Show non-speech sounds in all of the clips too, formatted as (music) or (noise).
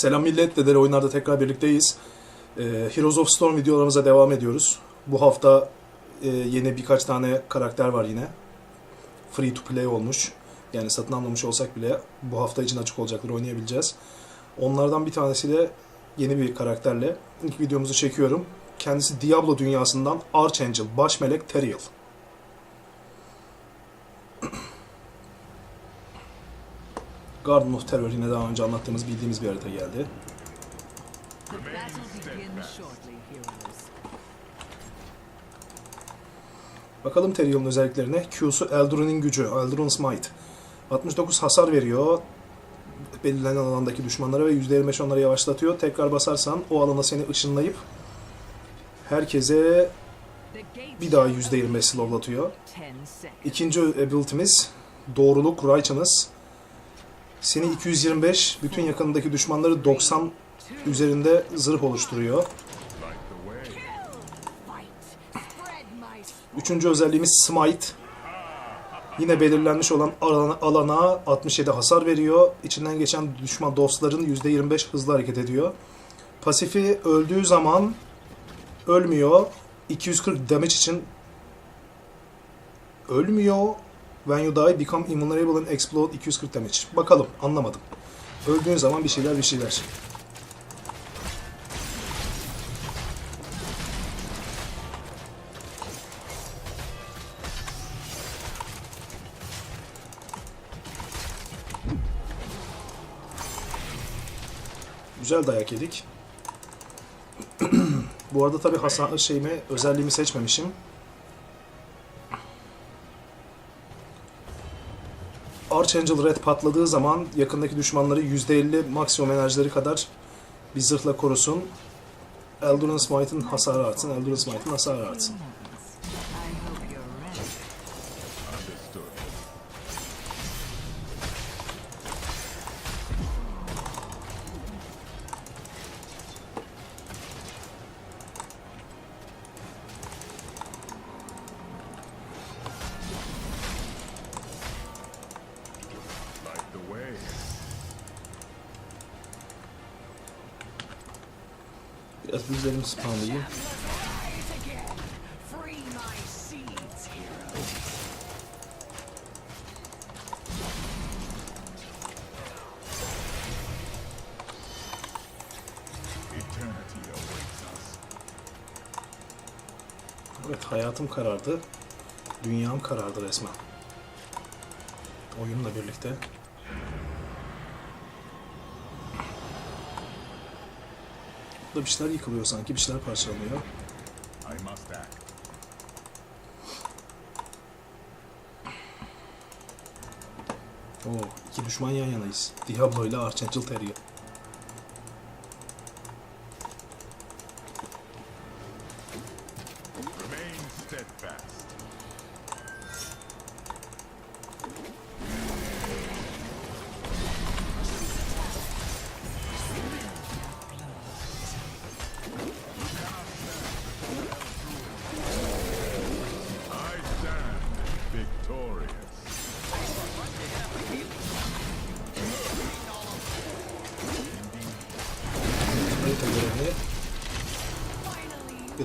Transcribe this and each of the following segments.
Selam millet, Dedele Oyunlar'da tekrar birlikteyiz. Ee, Heroes of Storm videolarımıza devam ediyoruz. Bu hafta e, yeni birkaç tane karakter var yine. Free to play olmuş. Yani satın almamış olsak bile bu hafta için açık olacaklar oynayabileceğiz. Onlardan bir tanesiyle yeni bir karakterle ilk videomuzu çekiyorum. Kendisi Diablo dünyasından Archangel, baş melek Teriel. Garden of Terror yine daha önce anlattığımız bildiğimiz bir harita geldi. Bakalım Teriel'in özelliklerine. Q'su Eldrun'un gücü, Eldrun Smite. 69 hasar veriyor belirlenen alandaki düşmanlara ve %25 onları yavaşlatıyor. Tekrar basarsan o alana seni ışınlayıp herkese bir daha shall %25 slowlatıyor. open in 10 seconds. İkinci ability'miz doğruluk, righteousness. Seni 225, bütün yakınındaki düşmanları 90 üzerinde zırh oluşturuyor. Üçüncü özelliğimiz Smite. Yine belirlenmiş olan alana, alana 67 hasar veriyor. İçinden geçen düşman dostların %25 hızlı hareket ediyor. Pasifi öldüğü zaman ölmüyor. 240 damage için ölmüyor. When you die, become invulnerable and explode 240 damage. Bakalım, anlamadım. Öldüğün zaman bir şeyler bir şeyler. Güzel dayak yedik. (clears throat) Bu arada tabi hasar şeyimi, özelliğimi seçmemişim. Archangel Red patladığı zaman yakındaki düşmanları %50 maksimum enerjileri kadar bir zırhla korusun. Eldurance Smite'ın hasarı artsın, Eldurance Smite'ın hasarı artsın. Eternity awaits us. Evet hayatım karardı. Dünyam karardı resmen. Oyunla birlikte. Burada bir şeyler yıkılıyor sanki, bir şeyler parçalanıyor. Oo, iki düşman yan yanayız. Diablo ile Archangel Terrier.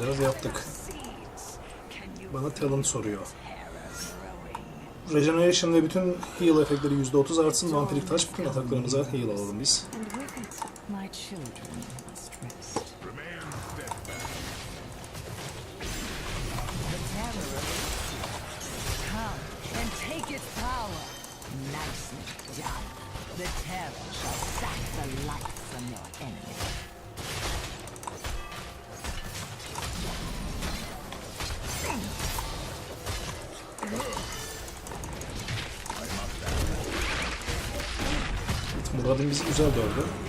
Biraz yaptık. Bana talent soruyor. Regeneration ve bütün heal efektleri %30 artsın. Vampirik taş bütün ataklarımıza heal alalım biz. Murad'ın bizi güzel dövdü.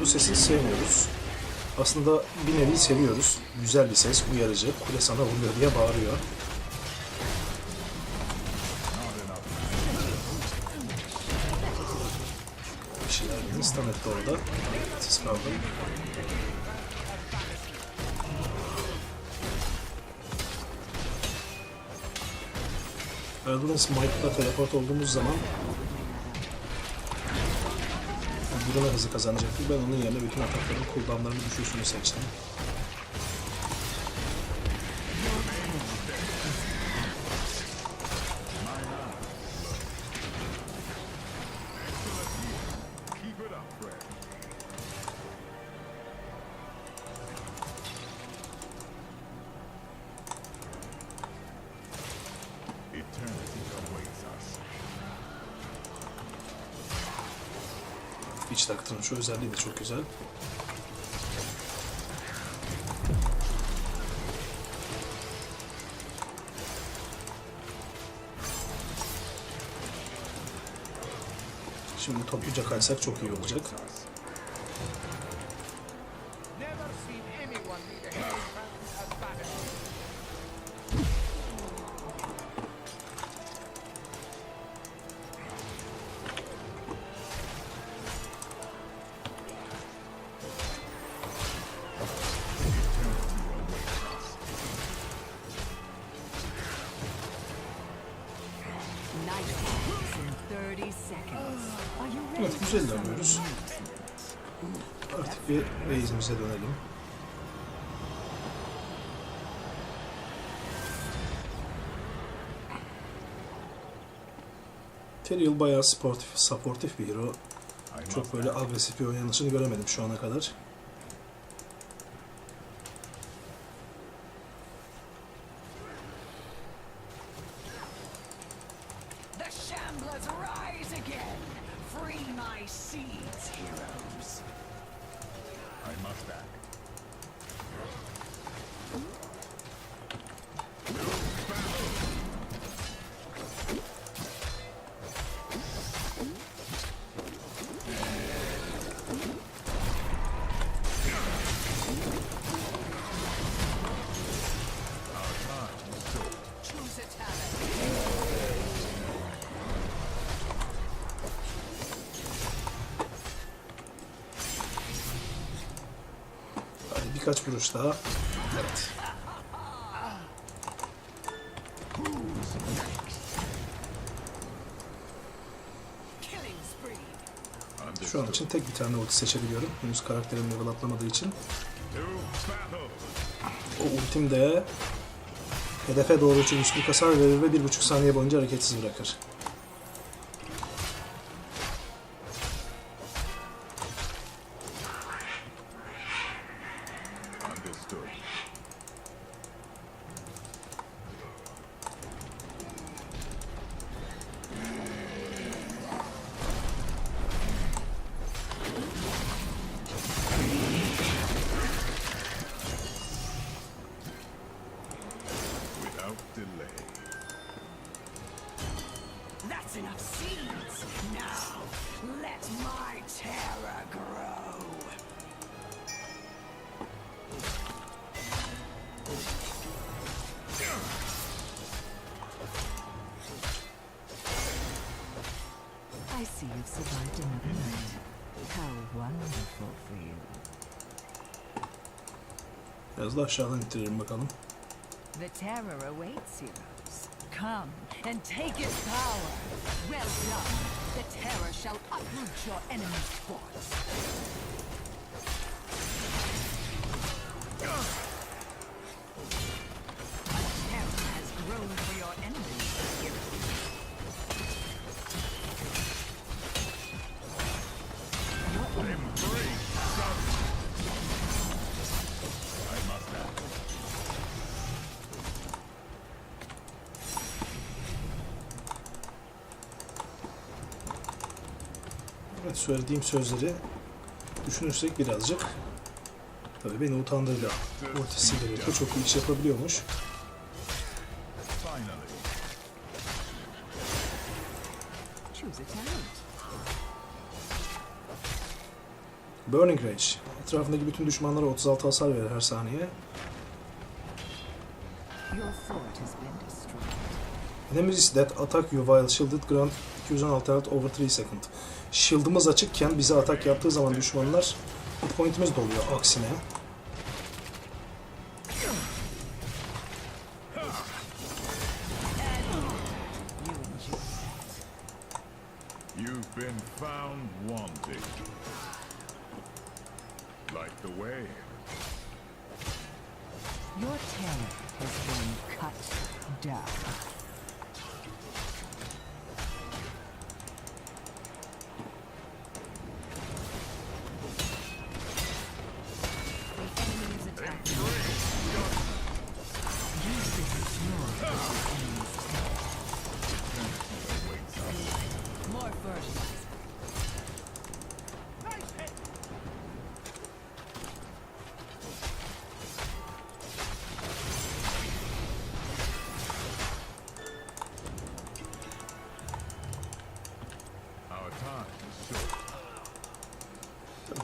Bu sesi sevmiyoruz. Aslında bir nevi seviyoruz. Güzel bir ses, uyarıcı. Kule sana vuruyor diye bağırıyor. Bir şeyler beni stun etti orada. Siz kaldı. Eldurance Smite'la teleport olduğumuz zaman Buruna hızı kazanacaktır. Ben onun yerine bütün atakların cooldownlarını düşürsünü seçtim. İç taktığın şu özelliği de çok güzel. Şimdi topluca kaçsak çok iyi olacak. Teriel bayağı sportif, supportif bir hero. Çok böyle agresif bir oynanışını göremedim şu ana kadar. Birkaç vuruş daha. Evet. Şu an için tek bir tane ulti seçebiliyorum. Henüz karakterim level atlamadığı için. O ultim de hedefe doğru uçup güçlü hasar verir ve bir buçuk saniye boyunca hareketsiz bırakır. Biraz da aşağıdan ittiririm bakalım. The terror awaits heroes. Come and take its power. Well done. The terror shall uproot your enemy's forts. Söylediğim sözleri düşünürsek birazcık tabii beni utandırdı. Ultisiyle birlikte çok iyi iş yapabiliyormuş. Burning Rage. Etrafındaki bütün düşmanlara 36 hasar verir her saniye. Enemies that attack you while shielded grant 216 health over 3 second. Shield'ımız açıkken bize atak yaptığı zaman düşmanlar point'imiz doluyor aksine.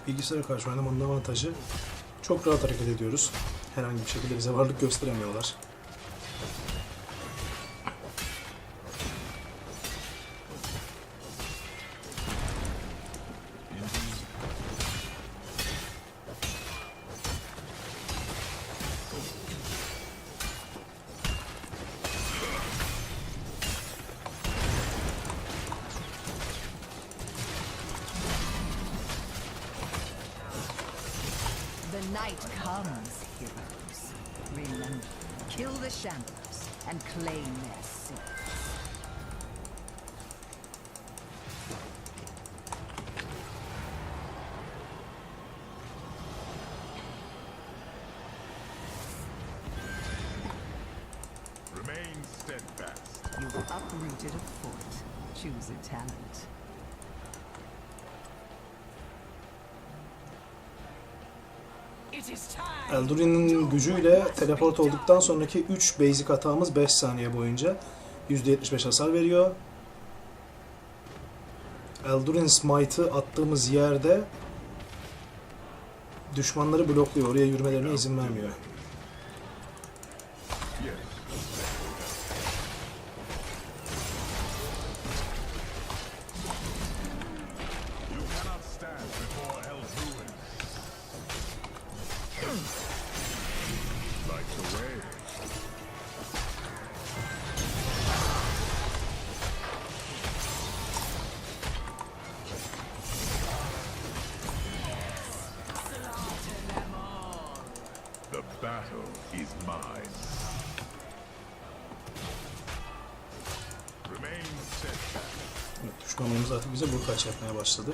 Bilgisayara karşı oynamanın avantajı çok rahat hareket ediyoruz. Herhangi bir şekilde bize varlık gösteremiyorlar. Uprooted a fort. Choose a talent. It is time. Eldurin'in gücüyle teleport olduktan sonraki 3 basic hatamız 5 saniye boyunca %75 hasar veriyor. Eldurin Smite'ı attığımız yerde düşmanları blokluyor. Oraya yürümelerine izin vermiyor. Bize vurkaç yapmaya başladı.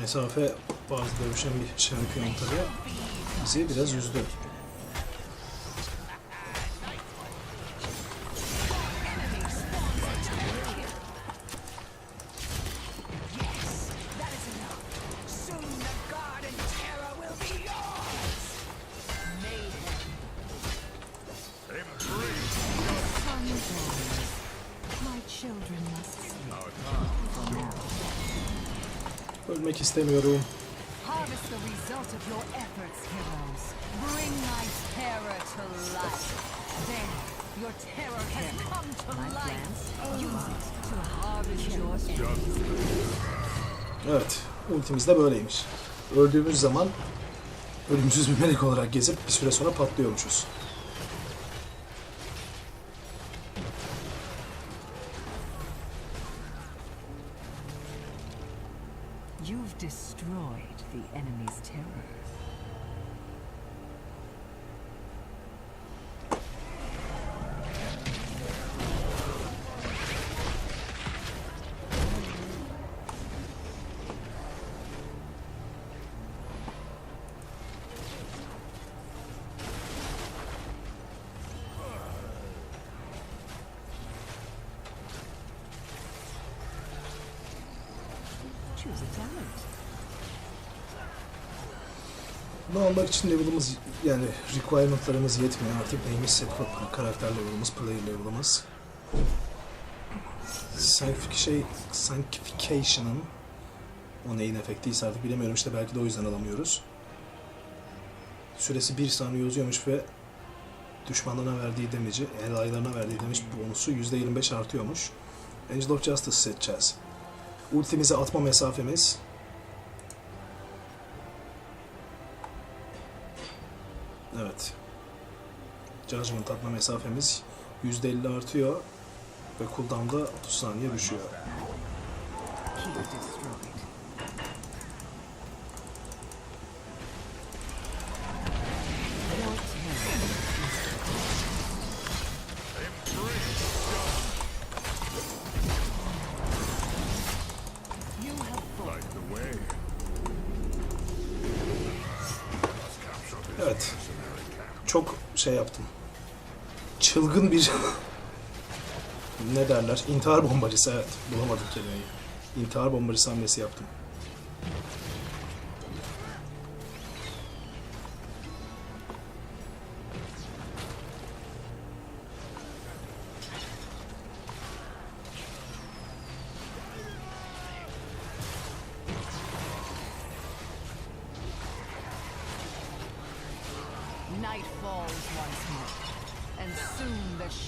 Mesafe bazı dövüşen bir şampiyon tabii bizi biraz üzdü. Evet, ultimiz de böyleymiş. Öldüğümüz zaman ölümsüz bir melek olarak gezip bir süre sonra patlıyormuşuz. Almak için level'ımız yani requirement'larımız yetmiyor. Artık for karakter level'ımız, player level'ımız. Sanctification, Sanctification'ın o neyin efektiyse artık bilemiyorum işte belki de o yüzden alamıyoruz. Süresi 1 saniye uzuyormuş ve düşmanlarına verdiği damage'i, elaylarına verdiği damage bonusu %25 artıyormuş. Angel of Justice seçeceğiz. Ultimizi atma mesafemiz Evet. Judgment atma mesafemiz %50 artıyor ve cooldown'da 30 saniye düşüyor. Evet. Çok şey yaptım. Çılgın bir (laughs) ne derler? İntihar bombacısı evet. Bulamadım kelimeyi. İntihar bombacısı hamlesi yaptım.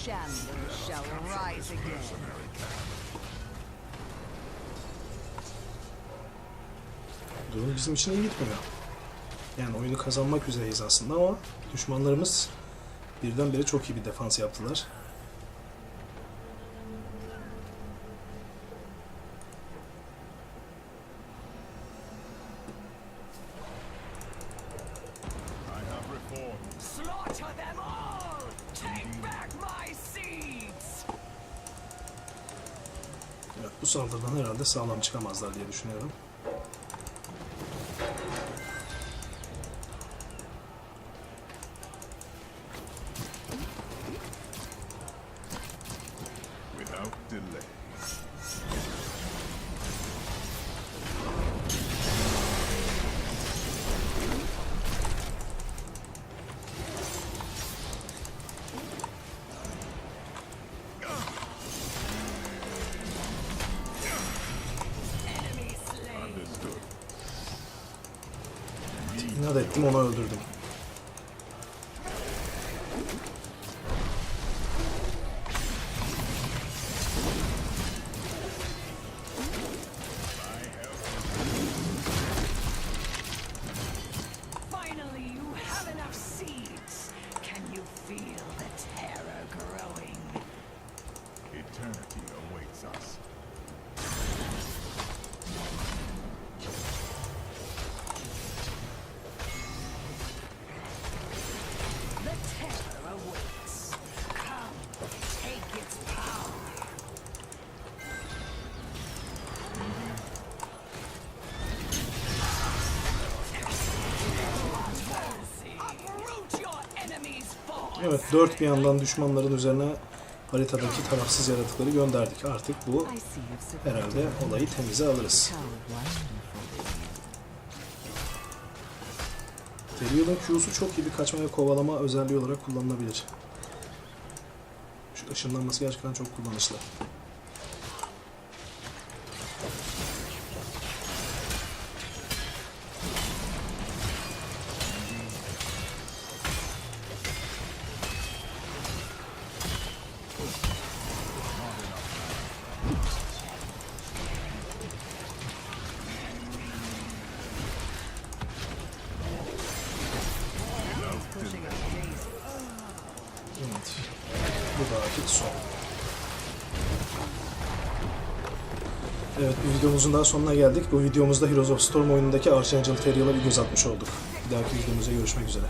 Shandor shall rise again. Durum bizim için iyi gitmiyor. Yani oyunu kazanmak üzereyiz aslında ama düşmanlarımız birdenbire çok iyi bir defans yaptılar. Sağlam çıkamazlar diye düşünüyorum. Ettim onu öldürdüm. Evet dört bir yandan düşmanların üzerine haritadaki tarafsız yaratıkları gönderdik. Artık bu herhalde olayı temize alırız. Teriel'in Q'su çok iyi bir kaçma ve kovalama özelliği olarak kullanılabilir. Şu ışınlanması gerçekten çok kullanışlı. Evet bir videomuzun daha sonuna geldik. Bu videomuzda Heroes of Storm oyunundaki Archangel Teriel'a bir göz atmış olduk. Bir dahaki videomuzda görüşmek üzere.